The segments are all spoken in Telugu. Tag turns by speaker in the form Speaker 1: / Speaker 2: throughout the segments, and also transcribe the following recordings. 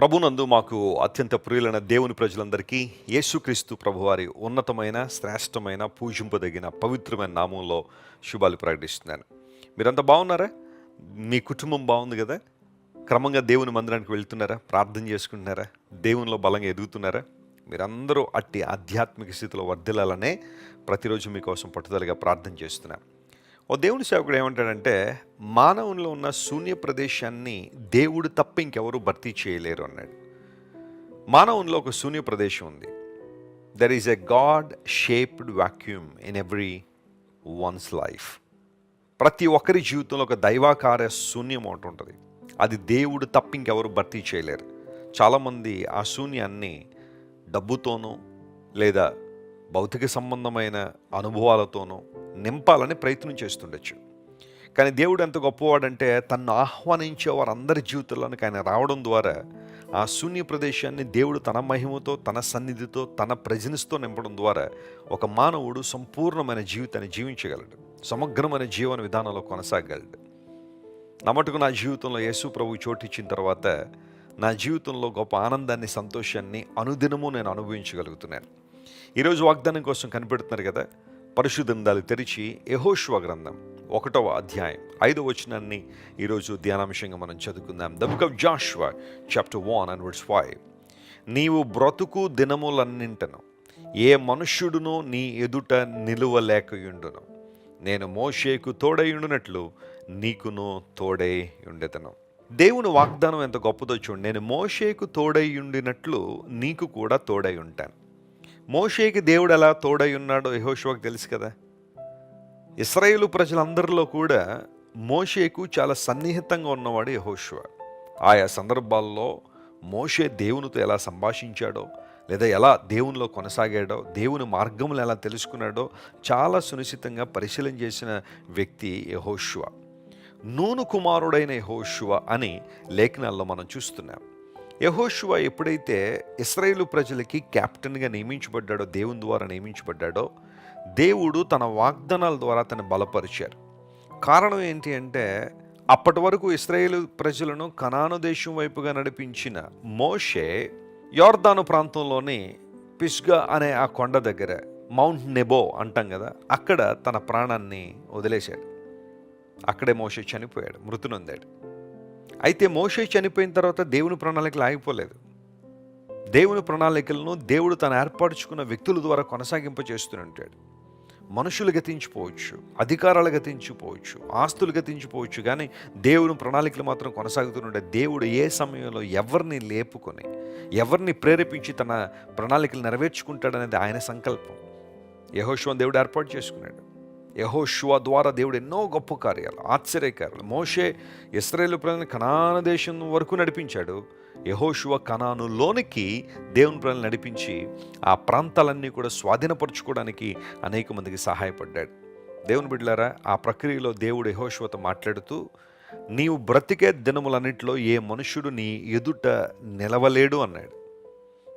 Speaker 1: ప్రభునందు మాకు అత్యంత ప్రియులైన దేవుని ప్రజలందరికీ యేసుక్రీస్తు ప్రభువారి ఉన్నతమైన శ్రేష్టమైన పూజింపదగిన పవిత్రమైన నామంలో శుభాలు ప్రకటిస్తున్నాను. మీరంతా బాగున్నారా? మీ కుటుంబం బాగుంది కదా? క్రమంగా దేవుని మందిరానికి వెళ్తున్నారా? ప్రార్థన చేసుకుంటున్నారా? దేవునిలో బలంగా ఎదుగుతున్నారా? మీరందరూ అట్టి ఆధ్యాత్మిక స్థితిలో వర్ధిల్లాలనే ప్రతిరోజు మీకోసం పట్టుదలగా ప్రార్థన చేస్తున్నాను. ఓ దేవుని సేవకుడు ఏమంటాడంటే మానవునిలో ఉన్న శూన్య ప్రదేశాన్ని దేవుడు తప్ప ఇంకెవరూ భర్తీ చేయలేరు అన్నాడు. మానవునిలో ఒక శూన్య ప్రదేశం ఉంది. There is a God shaped vacuum in every one's life ప్రతి ఒక్కరి జీవితంలో ఒక దైవాకార శూన్యం ఒకటి ఉంటుంది. అది దేవుడు తప్ప ఇంకెవరు భర్తీ చేయలేరు. చాలామంది ఆ శూన్యాన్ని డబ్బుతోనూ లేదా భౌతిక సంబంధమైన అనుభవాలతోనూ నింపాలని ప్రయత్నం చేస్తుండొచ్చు. కానీ దేవుడు ఎంత గొప్పవాడంటే తన్ను ఆహ్వానించే వారందరి జీవితంలోనికి ఆయన రావడం ద్వారా ఆ శూన్య ప్రదేశాన్ని దేవుడు తన మహిమతో తన సన్నిధితో తన ప్రజనిస్తో నింపడం ద్వారా ఒక మానవుడు సంపూర్ణమైన జీవితాన్ని జీవించగలడు. సమగ్రమైన జీవన విధానంలో కొనసాగలడు నా మటుకు నా జీవితంలో యేసు ప్రభు చోటిచ్చిన తర్వాత నా జీవితంలో గొప్ప ఆనందాన్ని సంతోషాన్ని అనుదినము నేను అనుభవించగలుగుతున్నాను. ఈరోజు వాగ్దానం కోసం కనిపెడుతున్నారు కదా పరిశుద్ధందాలు తెరిచి యహోష్వ గ్రంథం ఒకటవ అధ్యాయం ఐదవ వచనాన్ని ఈరోజు ధ్యానాంశంగా మనం చదువుకుందాం. The book of Joshua chapter one and words five నీవు బ్రతుకు దినములన్నింటను ఏ మనుష్యుడును నీ ఎదుట నిలువలేకయుండును. నేను మోషేకు తోడయుండునట్లు నీకును తోడై ఉండెదను దేవుని వాగ్దానం ఎంత గొప్పదో చూడండి. నేను మోషేకు తోడై ఉండినట్లు నీకు కూడా తోడై ఉంటాను. మోషేకి దేవుడు ఎలా తోడై ఉన్నాడో యహోషువాకు తెలుసు కదా. ఇస్రాయేలు ప్రజలందరిలో కూడా మోషేకు చాలా సన్నిహితంగా ఉన్నవాడు యహోషువ. ఆయా సందర్భాల్లో మోషే దేవునితో ఎలా సంభాషించాడో లేదా ఎలా దేవునిలో కొనసాగాడో దేవుని మార్గములు ఎలా తెలుసుకున్నాడో చాలా సునిశ్చితంగా పరిశీలన చేసిన వ్యక్తి యహోషువ. నూను కుమారుడైన యహోషువ అని లేఖనాల్లో మనం చూస్తున్నాం. యహోషువ ఎప్పుడైతే ఇస్రాయేలు ప్రజలకి క్యాప్టెన్గా నియమించబడ్డాడో దేవుని ద్వారా నియమించబడ్డాడో దేవుడు తన వాగ్దానాల ద్వారా తను బలపరిచారు. కారణం ఏంటి అంటే అప్పటి వరకు ఇస్రాయేల్ ప్రజలను కనాను దేశం వైపుగా నడిపించిన మోషే యోర్దాను ప్రాంతంలోని పిస్గా అనే ఆ కొండ దగ్గర మౌంట్ నెబో అంటాం కదా అక్కడ తన ప్రాణాన్ని వదిలేశాడు. అక్కడే మోషే చనిపోయాడు మృతి నొందాడు. అయితే మోషే చనిపోయిన తర్వాత దేవుని ప్రణాళికలు ఆగిపోలేదు దేవుని ప్రణాళికలను దేవుడు తను ఏర్పరచుకున్న వ్యక్తుల ద్వారా కొనసాగింప చేస్తుంటాడు మనుషులు గతించిపోవచ్చు అధికారాలు గతించిపోవచ్చు ఆస్తులు గతించిపోవచ్చు కానీ దేవుని ప్రణాళికలు మాత్రం కొనసాగుతుంటే దేవుడు ఏ సమయంలో ఎవరిని లేపుకొని ఎవరిని ప్రేరేపించి తన ప్రణాళికలు నెరవేర్చుకుంటాడనేది ఆయన సంకల్పం. యహోశ్వం దేవుడు ఏర్పాటు చేసుకున్నాడు. యహోషువ ద్వారా దేవుడు ఎన్నో గొప్ప కార్యాలు ఆశ్చర్యకార్యాలు. మోషే ఇస్రాయేల్ ప్రజలను కనాన దేశం వరకు నడిపించాడు. యహోషువ కణానులోనికి దేవుని ప్రజలు నడిపించి ఆ ప్రాంతాలన్నీ కూడా స్వాధీనపరచుకోవడానికి అనేక మందికి సహాయపడ్డాడు. దేవుని బిడ్డలారా ఆ ప్రక్రియలో దేవుడు యహోషువతో మాట్లాడుతూ నీవు బ్రతికే దినములన్నింటిలో ఏ మనుషుడు నీ ఎదుట నిలవలేడు అన్నాడు.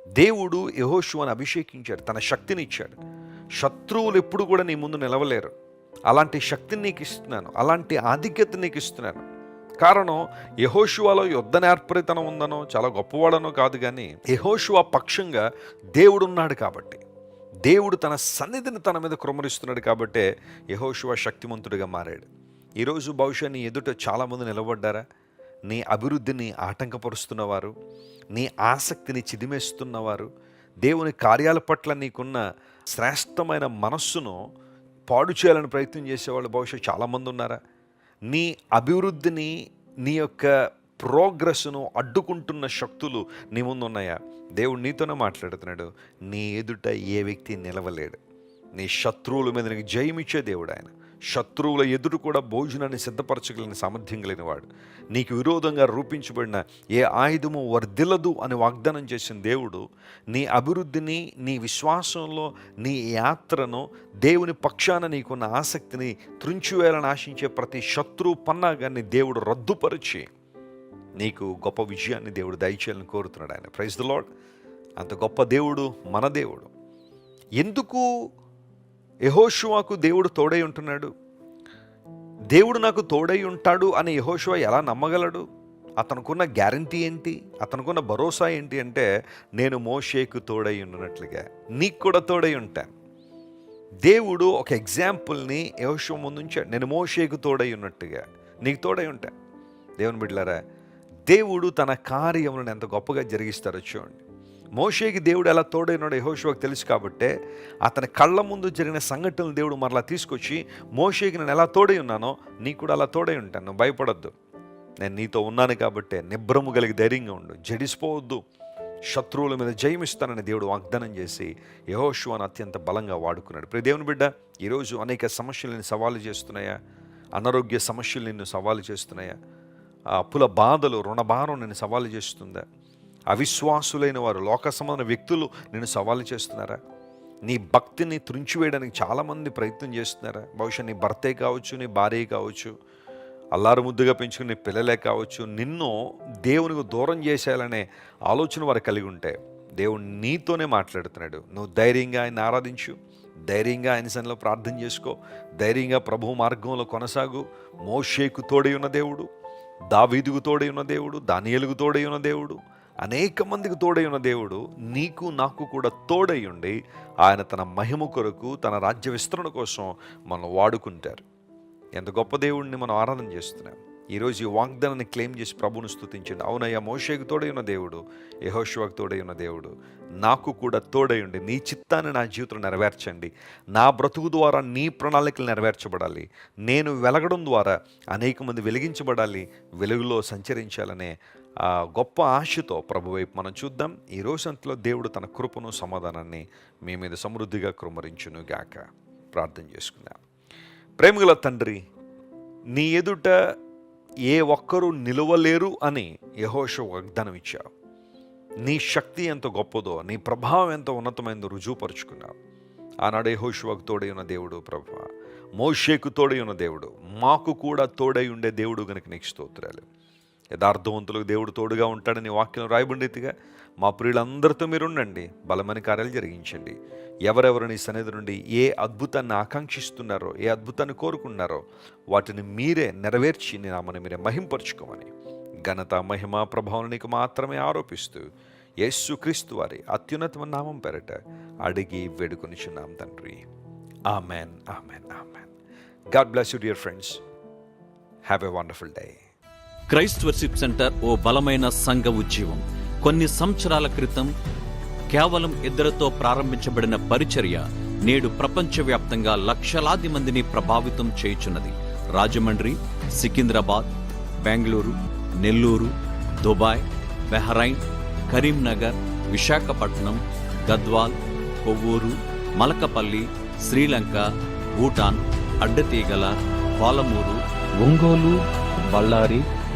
Speaker 1: దేవుడు యహోషువని అభిషేకించాడు తన శక్తిని ఇచ్చాడు. శత్రువులు ఎప్పుడు కూడా నీ ముందు నిలవలేరు. అలాంటి శక్తిని నీకు ఇస్తున్నాను అలాంటి ఆధిక్యత నీకు ఇస్తున్నాను. కారణం యహోషువాలో యుద్ధ నేర్పరితనం ఉందనో చాలా గొప్పవాడనో కాదు కానీ యహోషువా పక్షంగా దేవుడున్నాడు కాబట్టి దేవుడు తన సన్నిధిని తన మీద కురమరిస్తున్నాడు కాబట్టే యహోషువా శక్తిమంతుడిగా మారాడు. ఈరోజు బహుశా నీ ఎదుట చాలామంది నిలబడ్డారా? నీ అభివృద్ధిని ఆటంకపరుస్తున్నవారు నీ ఆసక్తిని చిదిమేస్తున్నవారు దేవుని కార్యాల పట్ల నీకున్న శ్రేష్టమైన మనస్సును పాడు చేయాలని ప్రయత్నం చేసేవాళ్ళు బహుశా చాలామంది ఉన్నారా? నీ అభివృద్ధిని నీ యొక్క ప్రోగ్రెస్ను అడ్డుకుంటున్న శక్తులు నీ ముందు ఉన్నాయా? దేవుడు నీతోనే మాట్లాడుతున్నాడు. నీ ఎదుట ఏ వ్యక్తి నిలవలేడు. నీ శత్రువుల మీద నీకు జయమిచ్చే దేవుడు ఆయన. శత్రువుల ఎదురు కూడా భోజనాన్ని సిద్ధపరచగలిగిన సామర్థ్యం కలిగిన వాడు. నీకు విరోధంగా రూపించబడిన ఏ ఆయుధము వర్ధిల్లదు అని వాగ్దానం చేసిన దేవుడు నీ అభివృద్ధిని నీ విశ్వాసంలో నీ యాత్రను దేవుని పక్షాన నీకున్న ఆసక్తిని త్రుంచివేయాలని ఆశించే ప్రతి శత్రువు పన్నాగాన్ని దేవుడు రద్దుపరిచి నీకు గొప్ప విజయాన్ని దేవుడు దయచేయాలని కోరుతున్నాడు ఆయన. ప్రైజ్ ద లాడ్ అంత గొప్ప దేవుడు మన దేవుడు. ఎందుకు యహోషువాకు దేవుడు తోడై ఉంటున్నాడు. దేవుడు నాకు తోడై ఉంటాడు అని యహోషువ ఎలా నమ్మగలడు? అతనుకున్న గ్యారంటీ ఏంటి? అతనుకున్న భరోసా ఏంటి అంటే నేను మోషేకు తోడై ఉన్నట్లుగా నీకు కూడా తోడై ఉంటాను. దేవుడు ఒక ఎగ్జాంపుల్ని యహోషువ ముందుంచాడు నేను మోషేకు తోడై ఉన్నట్టుగా నీకు తోడై ఉంటాను. దేవుని బిడ్డలారా దేవుడు తన కార్యములను ఎంత గొప్పగా జరిగిస్తారో చూడండి. మోషేకి దేవుడు ఎలా తోడైనాడో యహోషువకు తెలుసు కాబట్టే అతని కళ్ళ ముందు జరిగిన సంఘటనలు దేవుడు మరలా తీసుకొచ్చి మోషేకి నేను ఎలా తోడై ఉన్నానో నీకు కూడా అలా తోడై ఉంటాను నువ్వు భయపడొద్దు. నేను నీతో ఉన్నాను కాబట్టే నిబ్రము కలిగి ధైర్యంగా ఉండు జడిసిపోవద్దు. శత్రువుల మీద జయమిస్తానని దేవుడు వాగ్దానం చేసి యహోషువాను అత్యంత బలంగా వాడుకున్నాడు. ప్రతి దేవుని బిడ్డ ఈరోజు అనేక సమస్యలు సవాలు చేస్తున్నాయా? అనారోగ్య సమస్యలు నిన్ను సవాలు చేస్తున్నాయా? ఆ అప్పుల బాధలు రుణభారం నిన్ను సవాలు చేస్తుందా? అవిశ్వాసులైన వారు లోక సంబంధ వ్యక్తులు నిన్ను సవాలు చేస్తున్నారా? నీ భక్తిని త్రుంచివేయడానికి చాలామంది ప్రయత్నం చేస్తున్నారా? బహుశా నీ భర్తే కావచ్చు నీ భార్య కావచ్చు అల్లారు ముద్దుగా పెంచుకునే పిల్లలే కావచ్చు నిన్ను దేవునికి దూరం చేసేయాలనే ఆలోచన వారు కలిగి ఉంటే దేవుడు నీతోనే మాట్లాడుతున్నాడు. నువ్వు ధైర్యంగా ఆయన ఆరాధించు ధైర్యంగా ఆయన సన్నిలో ప్రార్థన చేసుకో ధైర్యంగా ప్రభు మార్గంలో కొనసాగు. మోషేకు తోడై ఉన్న దేవుడు దావీదుకు తోడై ఉన్న దేవుడు దానియలుగు తోడై ఉన్న దేవుడు అనేక మందికి తోడై ఉన్న దేవుడు నీకు నాకు కూడా తోడై ఉండి ఆయన తన మహిమ కొరకు తన రాజ్య విస్తరణ కోసం మనం వాడుకుంటారు. ఎంత గొప్ప దేవుడిని మనం ఆరాధన చేస్తున్నాం. ఈరోజు ఈ వాగ్దానాన్ని క్లెయిమ్ చేసి ప్రభుని స్తుతించండి. అవునయ్యా మోషేకు తోడై ఉన్న దేవుడు యహోషువాకు తోడై ఉన్న దేవుడు నాకు కూడా తోడై ఉండి నీ చిత్తాన్ని నా జీవితంలో నెరవేర్చండి. నా బ్రతుకు ద్వారా నీ ప్రణాళికలు నెరవేర్చబడాలి. నేను వెలగడం ద్వారా అనేక మంది వెలిగించబడాలి వెలుగులో సంచరించాలనే గొప్ప ఆశతో ప్రభు వైపు మనం చూద్దాం. ఈ రోజంతలో దేవుడు తన కృపను సమాధానాన్ని మీ మీద సమృద్ధిగా కృమరించును గాక. ప్రార్థన చేసుకుందాం. ప్రేమగల తండ్రి నీ ఎదుట ఏ ఒక్కరూ నిలవలేరు అని యహోష వాగ్దానం ఇచ్చావు. నీ శక్తి ఎంత గొప్పదో నీ ప్రభావం ఎంత ఉన్నతమైందో రుజువుపరుచుకున్నావు. ఆనాడు యహోషువకు తోడై ఉన్న దేవుడు ప్రభు మోషేకు తోడై ఉన్న దేవుడు మాకు కూడా తోడై ఉండే దేవుడు గనుక నీకు స్తోత్రాలు. యథార్థవంతులకు దేవుడు తోడుగా ఉంటాడని వాక్యం రాయబడితిగా మా ప్రియులందరితో మీరు ఉండండి బలమైన కార్యాలు జరిగించండి. ఎవరెవరు నీ సన్నిధి నుండి ఏ అద్భుతాన్ని ఆకాంక్షిస్తున్నారో ఏ అద్భుతాన్ని కోరుకున్నారో వాటిని మీరే నెరవేర్చి నామని మీరే మహింపరుచుకోమని. ఘనత మహిమ ప్రభావం నీకు మాత్రమే ఆరోపిస్తూ యేసుక్రీస్తు వారి అత్యున్నతమైన నామం పెరట అడిగి వేడుకొనిచున్నాం తండ్రి. Amen amen amen. God bless you dear friends. Have a wonderful day.
Speaker 2: Christ worship centre ఓ బలమైన సంఘ ఉద్యమం. కొన్ని సంవత్సరాల క్రితం కేవలం ఇద్దరితో ప్రారంభించబడిన పరిచర్య నేడు ప్రపంచవ్యాప్తంగా లక్షలాది మందిని ప్రభావితం చేయుచున్నది. Rajahmundry Secunderabad Bengaluru Nellore Dubai Bahrain Karimnagar Visakhapatnam Gadwal Kovvur Malakapalli Sri Lanka Bhutan Addateegala Palamuru
Speaker 3: Ongole Bellary